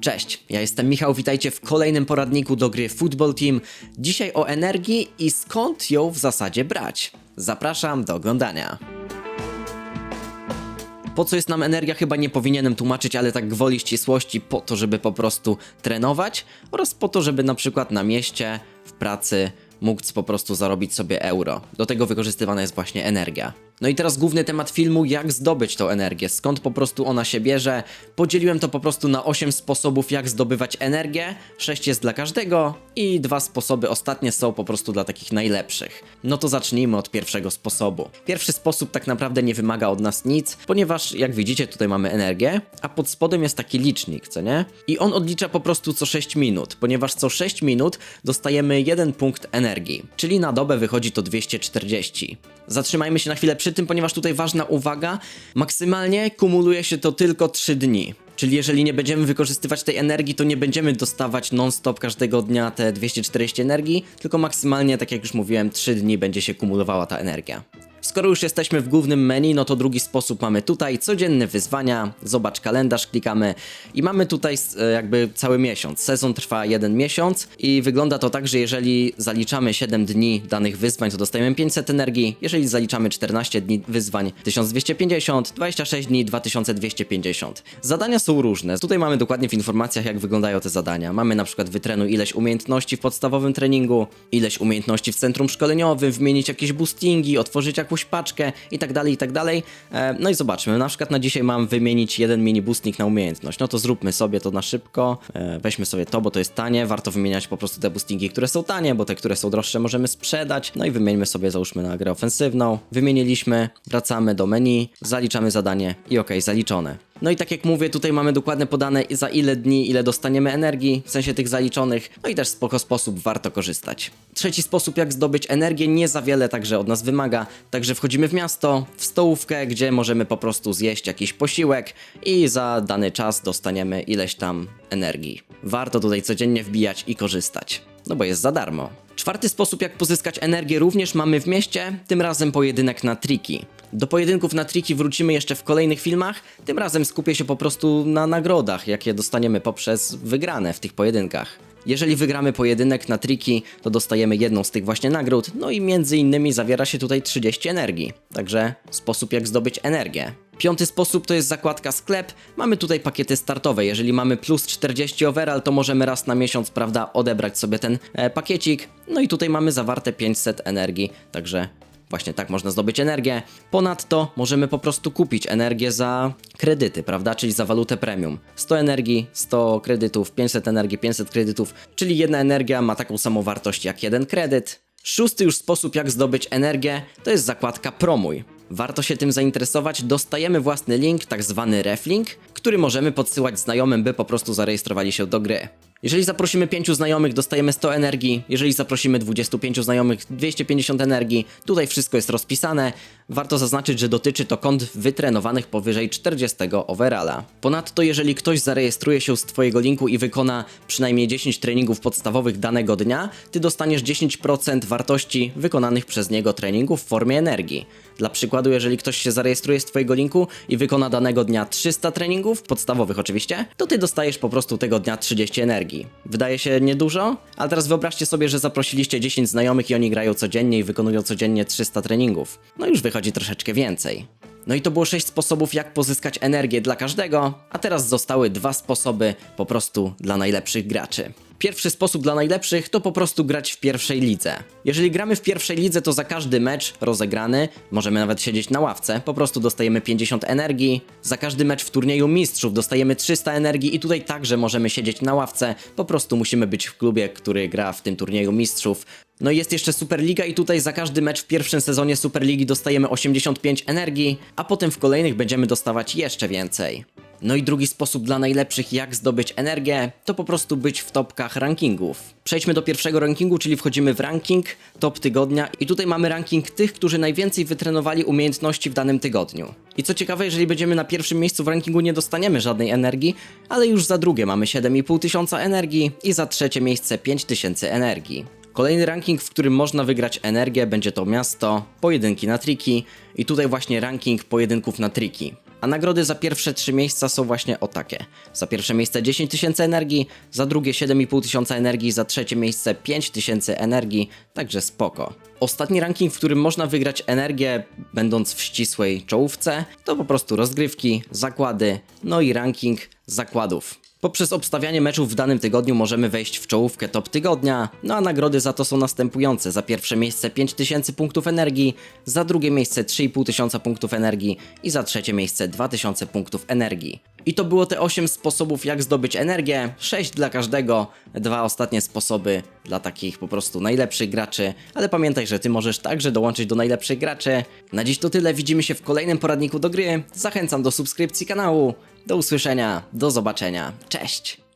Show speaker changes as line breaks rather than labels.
Cześć, ja jestem Michał, witajcie w kolejnym poradniku do gry Football Team. Dzisiaj o energii i skąd ją w zasadzie brać. Zapraszam do oglądania. Po co jest nam energia, chyba nie powinienem tłumaczyć, ale tak gwoli ścisłości, po to, żeby po prostu trenować oraz po to, żeby na przykład na mieście, w pracy mógł po prostu zarobić sobie euro. Do tego wykorzystywana jest właśnie energia. No i teraz główny temat filmu, jak zdobyć tą energię, skąd po prostu ona się bierze. Podzieliłem to po prostu na 8 sposobów, jak zdobywać energię, 6 jest dla każdego i dwa sposoby ostatnie są po prostu dla takich najlepszych. No to zacznijmy od pierwszego sposobu. Pierwszy sposób tak naprawdę nie wymaga od nas nic, ponieważ jak widzicie tutaj mamy energię, a pod spodem jest taki licznik, co nie? I on odlicza po prostu co 6 minut, ponieważ co 6 minut dostajemy 1 punkt energii, czyli na dobę wychodzi to 240. Zatrzymajmy się na chwilę przy tym, ponieważ tutaj ważna uwaga, maksymalnie kumuluje się to tylko 3 dni. Czyli jeżeli nie będziemy wykorzystywać tej energii, to nie będziemy dostawać non-stop każdego dnia te 240 energii, tylko maksymalnie, tak jak już mówiłem, 3 dni będzie się kumulowała ta energia. Skoro już jesteśmy w głównym menu, no to drugi sposób mamy tutaj codzienne wyzwania, zobacz kalendarz, klikamy i mamy tutaj e, jakby cały miesiąc. Sezon trwa jeden miesiąc i wygląda to tak, że jeżeli zaliczamy 7 dni danych wyzwań, to dostajemy 500 energii, jeżeli zaliczamy 14 dni wyzwań 1250, 26 dni 2250. Zadania są różne. Tutaj mamy dokładnie w informacjach jak wyglądają te zadania. Mamy na przykład wytrenuj ileś umiejętności w podstawowym treningu, ileś umiejętności w centrum szkoleniowym, wymienić jakieś boostingi, otworzyć jakąś paczkę i tak dalej, i tak dalej. E, No i zobaczmy, na przykład na dzisiaj mam wymienić jeden mini boosting na umiejętność. No to zróbmy sobie to na szybko. E, Weźmy sobie to, bo to jest tanie. Warto wymieniać po prostu te boostingi, które są tanie, bo te, które są droższe możemy sprzedać. No i wymieńmy sobie, załóżmy na grę ofensywną. Wymieniliśmy, wracamy do menu, zaliczamy zadanie i ok, zaliczone. No i tak jak mówię, tutaj mamy dokładnie podane za ile dni, ile dostaniemy energii, w sensie tych zaliczonych, no i też spoko sposób, warto korzystać. Trzeci sposób, jak zdobyć energię, nie za wiele także od nas wymaga, także wchodzimy w miasto, w stołówkę, gdzie możemy po prostu zjeść jakiś posiłek i za dany czas dostaniemy ileś tam energii. Warto tutaj codziennie wbijać i korzystać, no bo jest za darmo. Czwarty sposób, jak pozyskać energię, również mamy w mieście, tym razem pojedynek na triki. Do pojedynków na triki wrócimy jeszcze w kolejnych filmach. Tym razem skupię się po prostu na nagrodach, jakie dostaniemy poprzez wygrane w tych pojedynkach. Jeżeli wygramy pojedynek na triki, to dostajemy jedną z tych właśnie nagród, no i między innymi zawiera się tutaj 30 energii. Także sposób jak zdobyć energię. Piąty sposób to jest zakładka sklep. Mamy tutaj pakiety startowe. Jeżeli mamy plus 40 overall, to możemy raz na miesiąc, prawda, odebrać sobie ten e, pakiecik. No i tutaj mamy zawarte 500 energii, także Właśnie tak można zdobyć energię. Ponadto możemy po prostu kupić energię za kredyty, prawda? Czyli za walutę premium. 100 energii, 100 kredytów, 500 energii, 500 kredytów, czyli jedna energia ma taką samą wartość jak jeden kredyt. Szósty już sposób, jak zdobyć energię, to jest zakładka Promuj. Warto się tym zainteresować. Dostajemy własny link, tak zwany reflink, który możemy podsyłać znajomym, by po prostu zarejestrowali się do gry. Jeżeli zaprosimy 5 znajomych, dostajemy 100 energii. Jeżeli zaprosimy 25 znajomych, 250 energii. Tutaj wszystko jest rozpisane. Warto zaznaczyć, że dotyczy to kont wytrenowanych powyżej 40 overalla. Ponadto, jeżeli ktoś zarejestruje się z Twojego linku i wykona przynajmniej 10 treningów podstawowych danego dnia, Ty dostaniesz 10% wartości wykonanych przez niego treningów w formie energii. Dla przykładu, jeżeli ktoś się zarejestruje z Twojego linku i wykona danego dnia 300 treningów, podstawowych oczywiście, to Ty dostajesz po prostu tego dnia 30 energii. Wydaje się niedużo, ale teraz wyobraźcie sobie, że zaprosiliście 10 znajomych i oni grają codziennie i wykonują codziennie 300 treningów. No już wychodzi troszeczkę więcej. No i to było 6 sposobów, jak pozyskać energię dla każdego, a teraz zostały dwa sposoby po prostu dla najlepszych graczy. Pierwszy sposób dla najlepszych to po prostu grać w pierwszej lidze. Jeżeli gramy w pierwszej lidze, to za każdy mecz rozegrany, możemy nawet siedzieć na ławce, po prostu dostajemy 50 energii. Za każdy mecz w turnieju mistrzów dostajemy 300 energii i tutaj także możemy siedzieć na ławce, po prostu musimy być w klubie, który gra w tym turnieju mistrzów. No i jest jeszcze Superliga i tutaj za każdy mecz w pierwszym sezonie Superligi dostajemy 85 energii, a potem w kolejnych będziemy dostawać jeszcze więcej. No i drugi sposób dla najlepszych, jak zdobyć energię, to po prostu być w topkach rankingów. Przejdźmy do pierwszego rankingu, czyli wchodzimy w ranking, top tygodnia i tutaj mamy ranking tych, którzy najwięcej wytrenowali umiejętności w danym tygodniu. I co ciekawe, jeżeli będziemy na pierwszym miejscu w rankingu nie dostaniemy żadnej energii, ale już za drugie mamy 7,5 tysiąca energii i za trzecie miejsce 5000 energii. Kolejny ranking, w którym można wygrać energię, będzie to miasto, pojedynki na triki i tutaj właśnie ranking pojedynków na triki. A nagrody za pierwsze trzy miejsca są właśnie o takie. Za pierwsze miejsce 10 tysięcy energii, za drugie 7,5 tysiąca energii, za trzecie miejsce 5 tysięcy energii, także spoko. Ostatni ranking, w którym można wygrać energię, będąc w ścisłej czołówce, to po prostu rozgrywki, zakłady, no i ranking zakładów. Poprzez obstawianie meczów w danym tygodniu możemy wejść w czołówkę top tygodnia, no a nagrody za to są następujące. Za pierwsze miejsce 5000 punktów energii, za drugie miejsce 3500 punktów energii i za trzecie miejsce 2000 punktów energii. I to było te 8 sposobów jak zdobyć energię, 6 dla każdego, dwa ostatnie sposoby dla takich po prostu najlepszych graczy, ale pamiętaj, że ty możesz także dołączyć do najlepszych graczy. Na dziś to tyle, widzimy się w kolejnym poradniku do gry, zachęcam do subskrypcji kanału, do usłyszenia, do zobaczenia, cześć!